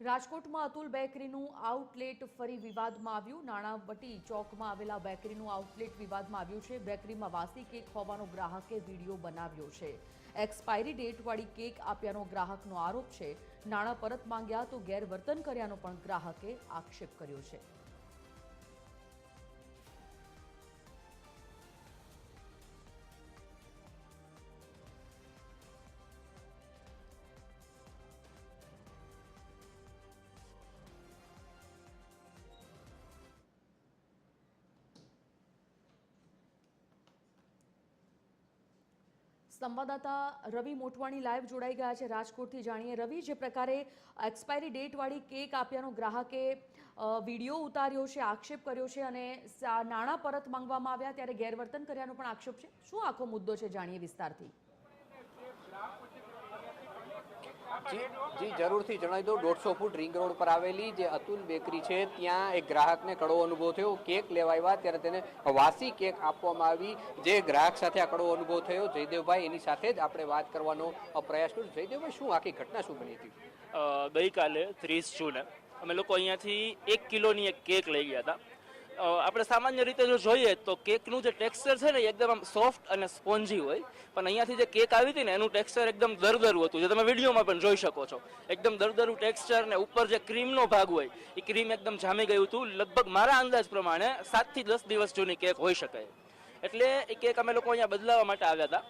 રાજકોટમાં અતુલ બેકરીનું આઉટલેટ ફરી વિવાદમાં આવ્યું. નાણાવટી ચોકમાં આવેલા બેકરીનું આઉટલેટ વિવાદમાં આવ્યું છે. બેકરીમાં વાસી કેક હોવાનો ગ્રાહકે વીડિયો બનાવ્યો છે. એક્સપાયરી ડેટવાળી કેક આપ્યાનો ગ્રાહકનો આરોપ છે. નાણાં પરત માંગ્યા તો ગેરવર્તન કર્યાનો પણ ગ્રાહકે આક્ષેપ કર્યો છે. સંવાદદાતા રવિ મોટવાણી લાઈવ જોડાઈ ગયા છે રાજકોટથી. જાણીએ રવિ, જે પ્રકારે એક્સપાયરી ડેટવાળી કેક આપ્યાનો ગ્રાહકે વીડિયો ઉતાર્યો છે, આક્ષેપ કર્યો છે અને નાણાં પરત માંગવામાં આવ્યા, ત્યારે ગેરવર્તન કર્યાનો પણ આક્ષેપ છે. શું આખો મુદ્દો છે જાણીએ વિસ્તારથી? જી જરૂરથી જણાવી દઉં. દોઢસો ફૂટ રિંગ રોડ પર આવેલી જે અતુલ બેકરી છે, ત્યાં એક ગ્રાહકને કડવો અનુભવ થયો. કેક લેવા આવ્યા, ત્યારે તેને વાસી કેક આપવામાં આવી. જે ગ્રાહક સાથે આ કડવો અનુભવ થયો, જયદેવભાઈ, એની સાથે જ આપણે વાત કરવાનો પ્રયાસ કર્યો. જયદેવભાઈ, શું આખી ઘટના શું બની હતી? ગઈકાલે ત્રીસ જૂને અમે લોકો અહીંયાથી એક કિલોની એક કેક લઈ ગયા હતા. આપણે સામાન્ય રીતે જો જોઈએ તો કેકનું જે ટેક્સચર છે ને એકદમ આમ સોફ્ટ અને સ્પોન્જી હોય. પણ અહીંયાથી જે કેક આવી હતી ને, એનું ટેક્સચર એકદમ દરદરું હતું. જે તમે વિડીયોમાં પણ જોઈ શકો છો. એકદમ દરદરું ટેક્સચર ને ઉપર જે ક્રીમનો ભાગ હોય, એ ક્રીમ એકદમ જામી ગયું હતું. લગભગ મારા અંદાજ પ્રમાણે સાતથી દસ દિવસ જૂની કેક હોઈ શકે. એટલે એ કેક અમે લોકો અહીંયા બદલાવવા માટે આવ્યા હતા.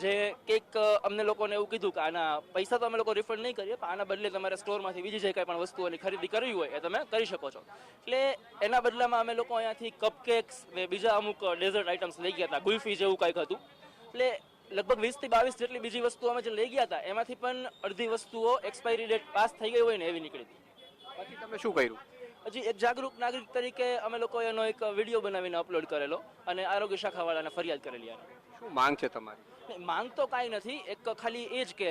જે કંઈક અમને લોકોને એવું કીધું કે આના પૈસા તો અમે લોકો રિફંડ નહીં કરીએ, પણ આના બદલે તમારે સ્ટોરમાંથી બીજી જે કંઈ પણ વસ્તુઓની ખરીદી કરવી હોય એ તમે કરી શકો છો. એટલે એના બદલામાં અમે લોકો અહીંયાથી કપકેક્સ ને બીજા અમુક ડેઝર્ટ આઇટમ્સ લઈ ગયા હતા, ગુલ્ફી જેવું કંઈક હતું. એટલે લગભગ વીસથી બાવીસ જેટલી બીજી વસ્તુઓ અમે જે લઈ ગયા હતા, એમાંથી પણ અડધી વસ્તુઓ એક્સપાયરી ડેટ પાસ થઈ ગઈ હોય ને એવી નીકળી હતી. બાકી તમે શું કર્યું? હજી એક જાગૃત નાગરિક તરીકે અમે લોકો એનો એક વીડિયો બનાવીને અપલોડ કરેલો અને આરોગ્ય શાખાવાળાને ફરિયાદ કરેલી આની શું માંગ છે તમારી? માંગ તો કાંઈ નથી એક ખાલી એ જ કે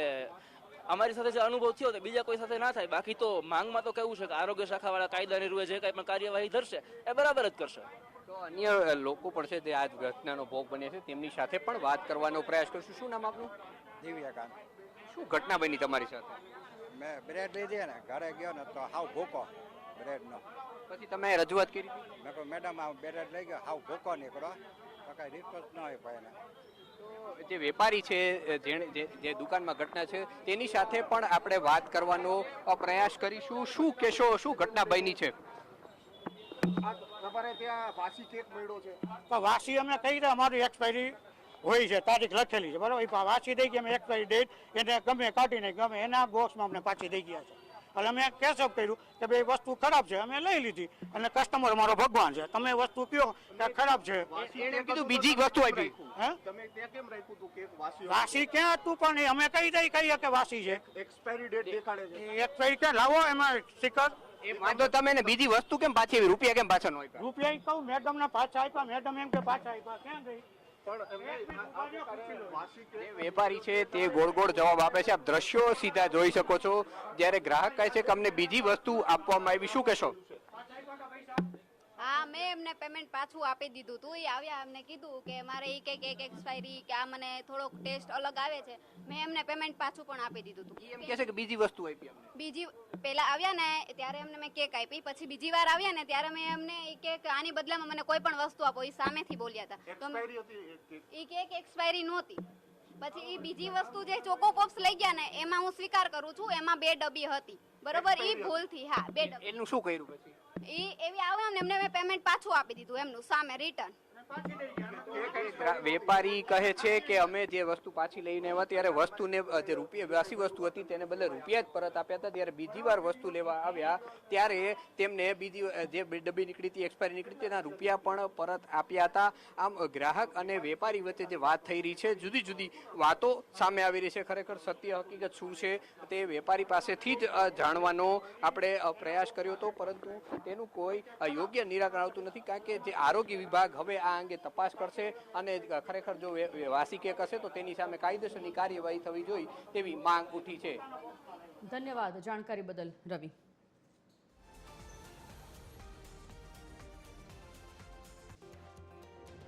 અમારી સાથે જે અનુભવ થયો તે બીજા કોઈ સાથે ના થાય. બાકી તો માંગમાં તો કેવું છે કે આરોગ્ય શાખાવાળા કાયદાની રૂએ જે કાંઈ પણ કાર્યવાહી ધરશે એ બરાબર જ કરશે. તો અન્ય લોકો પણ છે તે આ ઘટનાનો ભોગ બને છે તેમની સાથે પણ વાત કરવાનો પ્રયાસ કરશું. શું નામ આપનું? દિવ્યાકાંત. શું ઘટના બની તમારી સાથે? મેં બ્રેડ લીધી ને ઘરે ગયો ને તો હાવ ભૂકો. બ્રેડનો પછી તમે રજૂઆત કરી મેં કહ્યું મેડમ આ બ્રેડ લઈ ગયો. હાવ ભૂકો નીકળો તો કાંઈ રિસ્પોન્સ ન હોય ભાઈને જે વેપારી છે જેણે જે જે દુકાનમાં ઘટના છે તેની સાથે પણ આપણે વાત કરવાનો પ્રયાસ કરીશું. શું કહેશો? શું ઘટના બની છે? તમારે ત્યાં વાસી કેક મળ્યો છે. પણ વાસી અમે કહી દે અમારી એક્સપાયરી હોય છે તારીખ લખેલી છે બરાબર? વાસી દઈ ગયા અમે એક્સપાયરી ડેટ એને ગમે કાઢીને ગમે એના બોક્સમાં અમને પાછી દઈ ગયા છે. એટલે અમે કેશઅપ કર્યું કે ભાઈ વસ્તુ ખરાબ છે અમે લઈ લીધી. અને કસ્ટમર મારો ભગવાન છે. તમે વસ્તુ કયો કે ખરાબ છે. કીધું? બીજી વસ્તુ આપી. વાસી વાસી ક્યાં હતું? પણ અમે કઈ દઈ કહીએ કે વાસી છે. એક્સપાયરી ડેટ દેખાડે છે. એક્સપાયરી ક્યાં? લાવો એમાં સ્ટીકર વાંધો તમે એને બીજી વસ્તુ કેમ પાછી રૂપિયા કેમ પાછા નો રૂપિયા કહું મેડમ ને પાછા આપ્યા મેડમ એમ કે પાછા આપ્યા. ક્યાં ગઈ? વેપારી છે તે ગોળ ગોળ જવાબ આપે છે. આપ દ્રશ્યો સીધા જોઈ શકો છો. જ્યારે ગ્રાહક કહે છે કે અમને બીજી વસ્તુ આપવામાં આવી શું કહેશો? હા મેં એમને પેમેન્ટ પાછું આપી દીધું. તું એ આવ્યા એમને કીધું કે મારે એ કંઈક એક એક્સપાયરી કે આ મને થોડોક ટેસ્ટ અલગ આવે છે. મેં એમને પેમેન્ટ પાછું પણ આપી દીધું તું. એમ કહે છે કે બીજી વસ્તુ આપી અમને બીજી પેલા આવ્યા ને ત્યારે એમને મેં કેક આપી. પછી બીજી વાર આવ્યા ને ત્યારે મેં એમને એ કેક આની બદલામાં મને કોઈ પણ વસ્તુ આપો. એ સામેથી બોલ્યા હતા. તો એ કેક એ કેક એક્સપાયરી નહોતી. પછી એ બીજી વસ્તુ જે ચોકો પોપ્સ લઈ ગયા ને એમાં હું સ્વીકાર કરું છું એમાં બે ડબ્બી હતી. બરોબર? એ ભૂલથી હા બે ડબ્બી. એનું શું કર્યું પછી? એ એવી આવે એમને મેં પેમેન્ટ પાછું આપી દીધું એમનું સામે રિટર્ન ગ્રા- વેપારી કહે છે કે અમે જે વસ્તુ પાછી લઈને આવ્યા ત્યારે વસ્તુને જે રૂપિયા વાસી વસ્તુ હતી તેને બદલે રૂપિયા જ પરત આપ્યા હતા. ત્યારે બીજી વાર વસ્તુ લેવા આવ્યા ત્યારે તેમને બીજી જે ડબ્બી નીકળી હતી એક્સપાયરી નીકળી તેના રૂપિયા પણ પરત આપ્યા હતા. આમ ગ્રાહક અને વેપારી વચ્ચે જે વાત થઈ રહી છે, જુદી જુદી વાતો સામે આવી રહી છે. ખરેખર સત્ય હકીકત શું છે તે વેપારી પાસેથી જ જાણવાનો આપણે પ્રયાસ કર્યો હતો. પરંતુ તેનું કોઈ યોગ્ય નિરાકરણ આવતું નથી. કારણ કે જે આરોગ્ય વિભાગ હવે આ અંગે તપાસ કરશે અને ખરેખર જો વાસી કેક હશે તો તેની સામે કાયદેસરની કાર્યવાહી થવી જોઈએ તેવી માંગ ઉઠી છે. ધન્યવાદ જાણકારી બદલ રવિ.